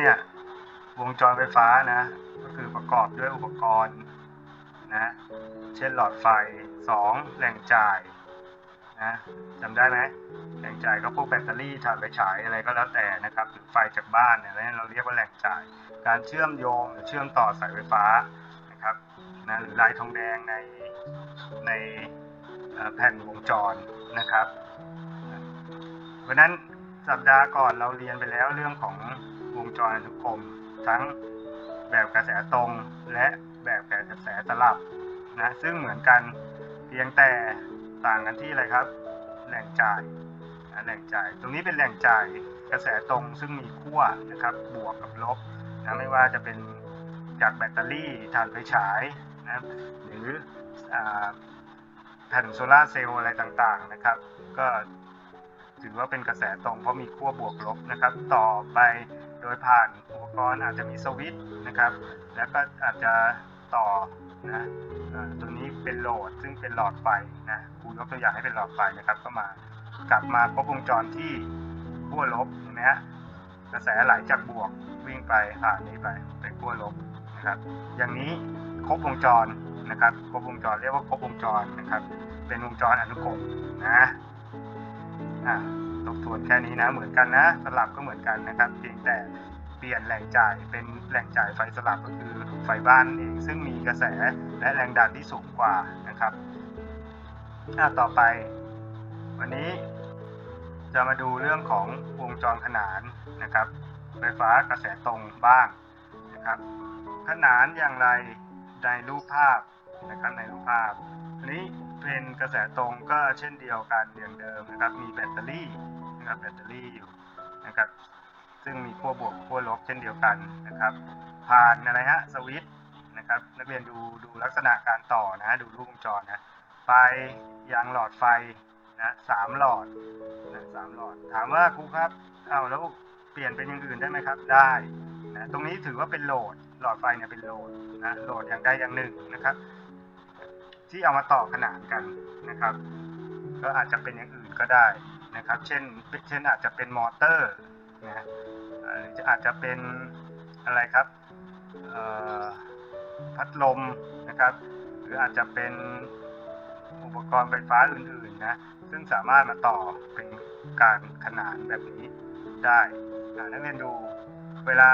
เนี่ย วงจรไฟฟ้านะ ก็คือประกอบด้วยอุปกรณ์นะ เช่นหลอดไฟ 2 แหล่งจ่ายนะจำได้ไหมแหล่งจ่ายก็พวกแบตเตอรี่ถ่านไฟฉายอะไรก็แล้วแต่นะครับหรือไฟจากบ้านเนี่ยเราเรียกว่าแหล่งจ่าย การเชื่อมโยงหรือเชื่อมต่อสายไฟฟ้านะครับนะหรือลายทองแดงในในแผ่นวงจรนะครับ เพราะนั้นสัปดาห์ก่อนเราเรียนไปแล้วเรื่องของ วงจรอนุกรมทั้งแบบกระแสตรงและแบบกระแสสลับนะซึ่งเหมือนกันเพียงแต่ต่างกันที่อะไรครับ แหล่งจ่ายแหล่งจ่าย ตรงนี้เป็นแหล่งจ่ายกระแสตรงซึ่งมีขั้วนะครับบวกกับลบนะไม่ว่าจะเป็นจากแบตเตอรี่ถ่านไฟฉายนะหรืออแผ่นโซลาเซลล์อะไรต่างๆนะครับ ก็ถือว่าเป็นกระแสตรงเพราะมีขั้วบวกลบนะครับ ต่อไป โดยผ่านอุปกรณ์อาจจะมีสวิตช์นะครับ แล้วก็อาจจะต่อนะตัวนี้เป็นโหลดซึ่งเป็นหลอดไฟนะครูยกตัวอย่างให้เป็นหลอดไฟนะครับ ก็มากลับมาครบวงจรที่ขั้วลบเห็นไหมฮะกระแสไหลจากบวกวิ่งไปผ่านนี้ไปไปขั้วลบนะครับ อย่างนี้ครบวงจรนะครับ ครบวงจรเรียกว่าครบวงจรนะครับ เป็นวงจรอนุกรมนะ อ่าทบทวนแค่นี้นะเหมือนกันนะ สลับก็เหมือนกันนะครับ เพียงแต่เปลี่ยนแหล่งจ่ายเป็นแหล่งจ่ายไฟสลับก็คือไฟบ้านเองซึ่งมีกระแสและแรงดันที่สูงกว่านะครับอ่าต่อไป วันนี้จะมาดูเรื่องของวงจรขนานนะครับ ไฟฟ้ากระแสตรงบ้างนะครับ ขนานอย่างไรในรูปภาพนะครับในรูปภาพอันนี้ เป็นกระแสตรงก็เช่นเดียวกันอย่างเดิมนะครับมีแบตเตอรี่นะครับแบตเตอรี่อยู่นะครับซึ่งมีขั้วบวกขั้วลบเช่นเดียวกันนะครับผ่านอะไรฮะสวิตช์นะครับนักเรียนดูดูลักษณะการต่อนะดูรูปวงจรนะไฟยังหลอดไฟนะสามหลอดนะสามหลอด ถามว่าครูครับเอาแล้วเปลี่ยนเป็นอย่างอื่นได้ไหมครับได้นะตรงนี้ถือว่าเป็นโหลดหลอดไฟเนี่ยเป็นโหลดนะโหลดอย่างใดอย่างหนึ่งนะครับ ที่เอามาต่อขนานกันนะครับ ก็อาจจะเป็นอย่างอื่นก็ได้นะครับ เช่นเช่นอาจจะเป็นมอเตอร์นะอ่อหรือจะอาจจะเป็นอะไรครับพัดลมนะครับ หรืออาจจะเป็นอุปกรณ์ไฟฟ้าอื่นๆนะซึ่งสามารถมาต่อเป็นการขนานแบบนี้ได้นักเรียนดูเวลา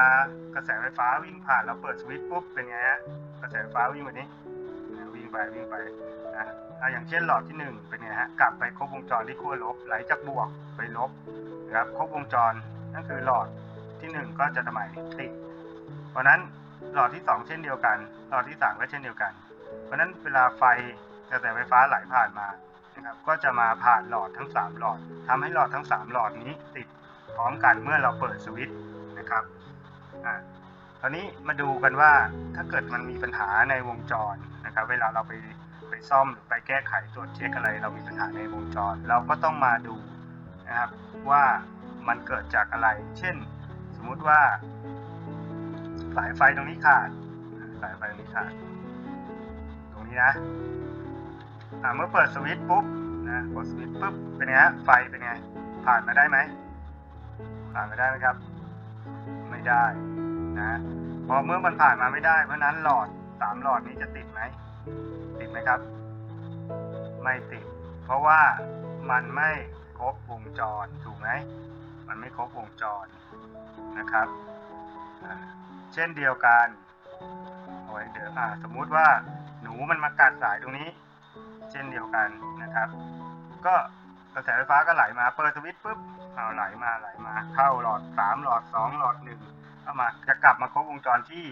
กระแสไฟฟ้าวิ่งผ่านเราเปิดสวิตช์ปุ๊บเป็นไงฮะกระแสไฟฟ้าวิ่งแบบนี้ งไปวิ่งไปนะอะอย่างเช่นหลอดที่หนึ่งเป็นไงฮะกลับไปครบวงจรที่ขั้วลบไหลจากบวกไปลบนะครับครบวงจรนั่นคือหลอดที่หนึ่งก็จะทำไมติด เพราะนั้นหลอดที่สองเช่นเดียวกัน หลอดที่สามก็เช่นเดียวกัน เพราะนั้นเวลาไฟกระแสไฟฟ้าไหลผ่านมานะครับก็จะมาผ่านหลอดทั้งสามหลอดทำให้หลอดทั้งสามหลอดนี้ติดพร้อมกันเมื่อเราเปิดสวิตช์นะครับอะตอนนี้มาดูกันว่าถ้าเกิดมันมีปัญหาในวงจร นะครับเวลาเราไปไปซ่อมหรือไปแก้ไขตรวจเช็คอะไร เรามีปัญหาในวงจร เราก็ต้องมาดูนะครับว่ามันเกิดจากอะไร เช่น สมมุติว่า สายไฟตรงนี้ขาด สายไฟตรงนี้ขาด ตรงนี้นะเมื่อเปิดสวิตช์ปุ๊บนะกดสวิตช์ปุ๊บเป็นไงฮะไฟเป็นไงผ่านมาได้ไหมผ่านมาได้ไหมครับ ไม่ได้นะพอเมื่อมันผ่านมาไม่ได้ เพราะนั้นหลอด สามหลอดนี้จะติดไหม ติดไหมครับ ไม่ติด เพราะว่ามันไม่ครบวงจรถูกไหม มันไม่ครบวงจรนะครับ เช่นเดียวกันโอ้ยเดี๋ยวอ่าสมมุติว่าหนูมันมากัดสายตรงนี้ เช่นเดียวกันนะครับ ก็กระแสไฟฟ้าก็ไหลมาเปิดสวิตช์ปุ๊บเอาไหลมาไหลมา เข้าหลอดสามหลอดสองหลอดหนึ่งเข้ามาจะกลับมาครบวงจรที่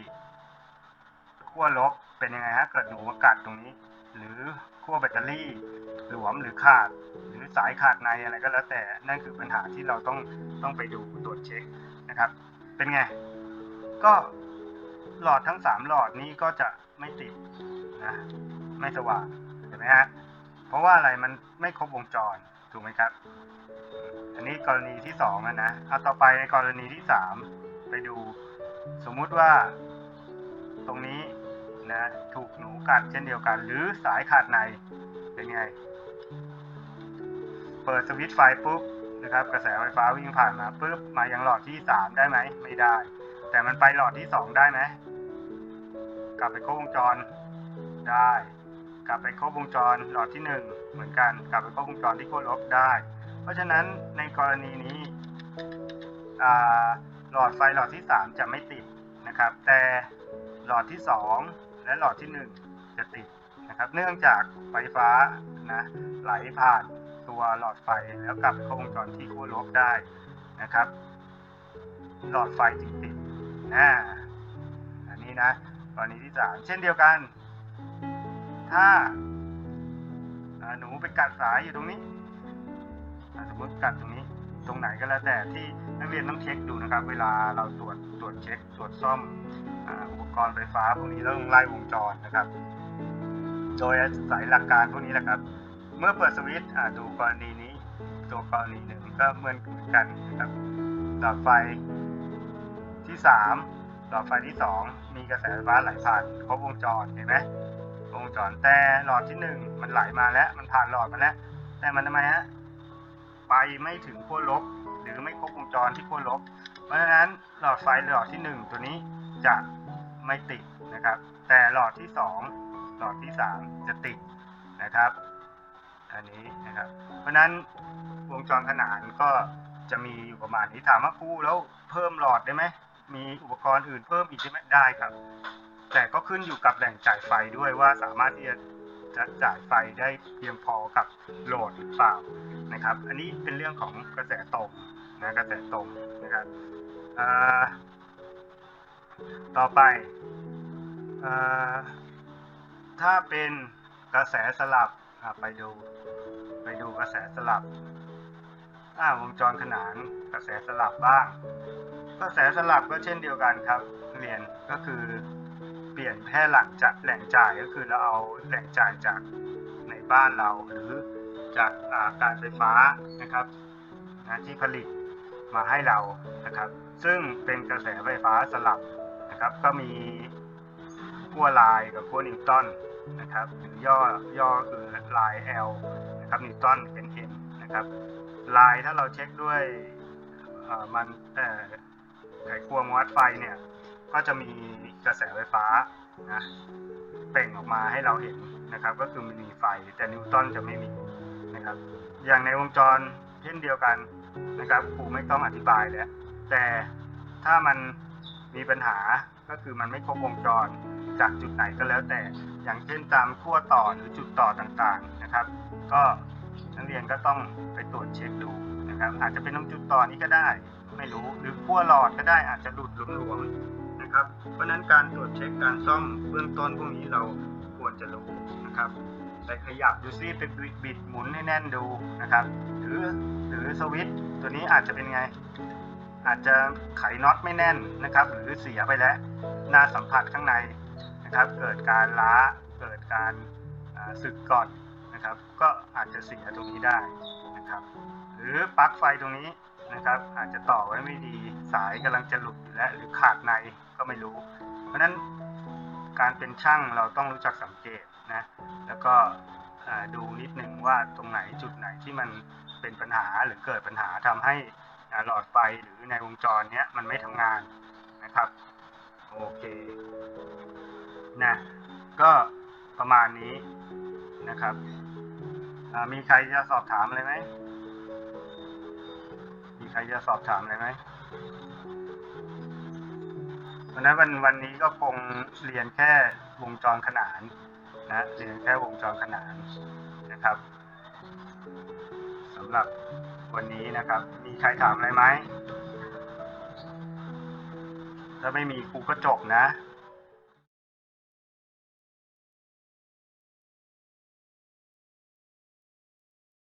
ขั้วลบเป็นยังไงฮะเกิดหนูมากัดตรงนี้ หรือขั้วแบตเตอรี่หลวมหรือขาด หรือสายขาดในอะไรก็แล้วแต่นั่นคือปัญหาที่เราต้องต้องไปดูตรวจเช็คนะครับ เป็นไง ก็หลอดทั้งสามหลอดนี้ก็จะไม่ติดนะไม่สว่างเห็นไหมฮะเพราะว่าอะไรมันไม่ครบวงจรถูกไหมครับ อันนี้กรณีที่สองนะเอาต่อไปในกรณีที่สามไปดูสมมุติว่า ตรงนี้ นะ ถูกหนูกัดเช่นเดียวกัน หรือสายขาดในเป็นไง เปิดสวิตช์ไฟปุ๊บนะครับ กระแสไฟฟ้าวิ่งผ่านมาปุ๊บมายังหลอดที่สามได้ไหมไม่ได้ แต่มันไปหลอดที่สองได้ไหมกลับไปครบวงจรได้ กลับไปครบวงจรหลอดที่หนึ่งเหมือนกัน กลับไปครบวงจรที่ขั้วลบได้ เพราะฉะนั้นในกรณีนี้หลอดไฟหลอดที่ 3 จะไม่ติดนะครับ แต่หลอดที่ 2 และหลอดที่ 1 จะติดนะครับ เนื่องจากไฟฟ้านะไหลผ่านตัวหลอดไฟแล้วกลับไปครบวงจรที่ขั้วลบได้นะครับ หลอดไฟจึงติดนะอันนี้นะกรณีที่ 3 เช่นเดียวกัน ถ้าหนูไปกัดสายอยู่ตรงนี้สมมติกัดตรงนี้ ตรงไหนก็แล้วแต่ที่นักเรียนต้องเช็คดูนะครับ เวลาเราตรวจตรวจเช็คตรวจซ่อมอุปกรณ์ไฟฟ้าพวกนี้ต้องไล่วงจรนะครับ โดยอาศัยหลักการพวกนี้แหละครับ เมื่อเปิดสวิตช์ดูกรณีนี้ตัวกรณีหนึ่งก็เหมือนกันนะครับหลอดไฟที่สามหลอดไฟที่สองมีกระแสไฟฟ้าไหลผ่านครบวงจรเห็นไหมวงจรแต่หลอดที่หนึ่งมันไหลมาแล้วมันผ่านหลอดมาแล้วแต่มันทำไมฮะ ไปไม่ถึงขั้วลบ หรือไม่ครบวงจรที่ขั้วลบ เพราะฉะนั้นหลอดไฟหลอดที่ 1 ตัวนี้จะไม่ติดนะครับ แต่หลอดที่ 2 หลอดที่ 3 จะติดนะครับ อันนี้นะครับ เพราะฉะนั้นวงจรขนานก็จะมีอยู่ประมาณนี้ถามว่าครูแล้วเพิ่มหลอดได้ไหมมีอุปกรณ์อื่นเพิ่มอีกได้ไหมได้ครับ แต่ก็ขึ้นอยู่กับแหล่งจ่ายไฟด้วยว่าสามารถที่จะจะจ่ายไฟได้เพียงพอกับโหลดหรือเปล่า นะครับ อันนี้เป็นเรื่องของกระแสตรงนะกระแสตรงนะครับต่อไปอถ้าเป็นกระแสสลับไปดูไปดูกระแสสลับอ่าวงจรขนานกระแสสลับบ้าง กระแสสลับก็เช่นเดียวกันครับเรียนก็คือเปลี่ยนแพร่หลักจากแหล่งจ่ายก็คือเราเอาแหล่งจ่ายจากในบ้านเราหรือ จากการไฟฟ้านะครับนะที่ผลิตมาให้เรานะครับ ซึ่งเป็นกระแสไฟฟ้าสลับนะครับ ก็มีขั้วลายกับขั้วนิวตันนะครับหรือย่อย่อคือลาย L นะครับนิวตันเป็น N นะครับลายถ้าเราเช็คด้วยมันไขควงวัดไฟเนี่ยก็จะมีกระแสไฟฟ้านะเป่งออกมาให้เราเห็นนะครับ ก็คือมันมีไฟแต่นิวตันจะไม่มี นะครับ อย่างในวงจรเช่นเดียวกันนะครับครูไม่ต้องอธิบายแล้วแต่ถ้ามันมีปัญหาก็คือมันไม่ครบวงจรจากจุดไหนก็แล้วแต่ อย่างเช่นตามขั้วต่อหรือจุดต่อต่างๆนะครับ ก็นักเรียนก็ต้องไปตรวจเช็คดูนะครับ อาจจะเป็นตรงจุดต่อนี้ก็ได้ ไม่รู้หรือขั้วหลอดก็ได้อาจจะหลุดหลวมๆนะครับ เพราะฉะนั้นการตรวจเช็คการซ่อมเบื้องต้นพวกนี้เราควรจะรู้นะครับ ไปขยับดูซิไปบิดหมุนให้แน่นดูนะครับหรือหรือสวิตตัวนี้อาจจะเป็นไง อาจจะไขน็อตไม่แน่นนะครับ หรือเสียไปแล้วหน้าสัมผัสข้างในนะครับ เกิดการล้าเกิดการสึกก่อนนะครับ ก็อาจจะเสียตรงนี้ได้นะครับ หรือปลั๊กไฟตรงนี้นะครับ อาจจะต่อไว้ไม่ดีสายกำลังจะหลุดอยู่แล้วหรือขาดในก็ไม่รู้ เพราะฉะนั้น การเป็นช่างเราต้องรู้จักสังเกตนะแล้วก็ดูนิดหนึ่งว่าตรงไหนจุดไหนที่มันเป็นปัญหาหรือเกิดปัญหาทำให้หลอดไฟหรือในวงจรเนี้ยมันไม่ทำงานนะครับโอเคนะก็ประมาณนี้นะครับมีใครจะสอบถามอะไรไหมมีใครจะสอบถามอะไรไหม เพราะฉะนั้นวันวันนี้ก็คงเรียนแค่วงจรขนานนะเรียนแค่วงจรขนานนะครับสำหรับวันนี้นะครับ มีใครถามอะไรไหมถ้าไม่มีครูก็จบนะ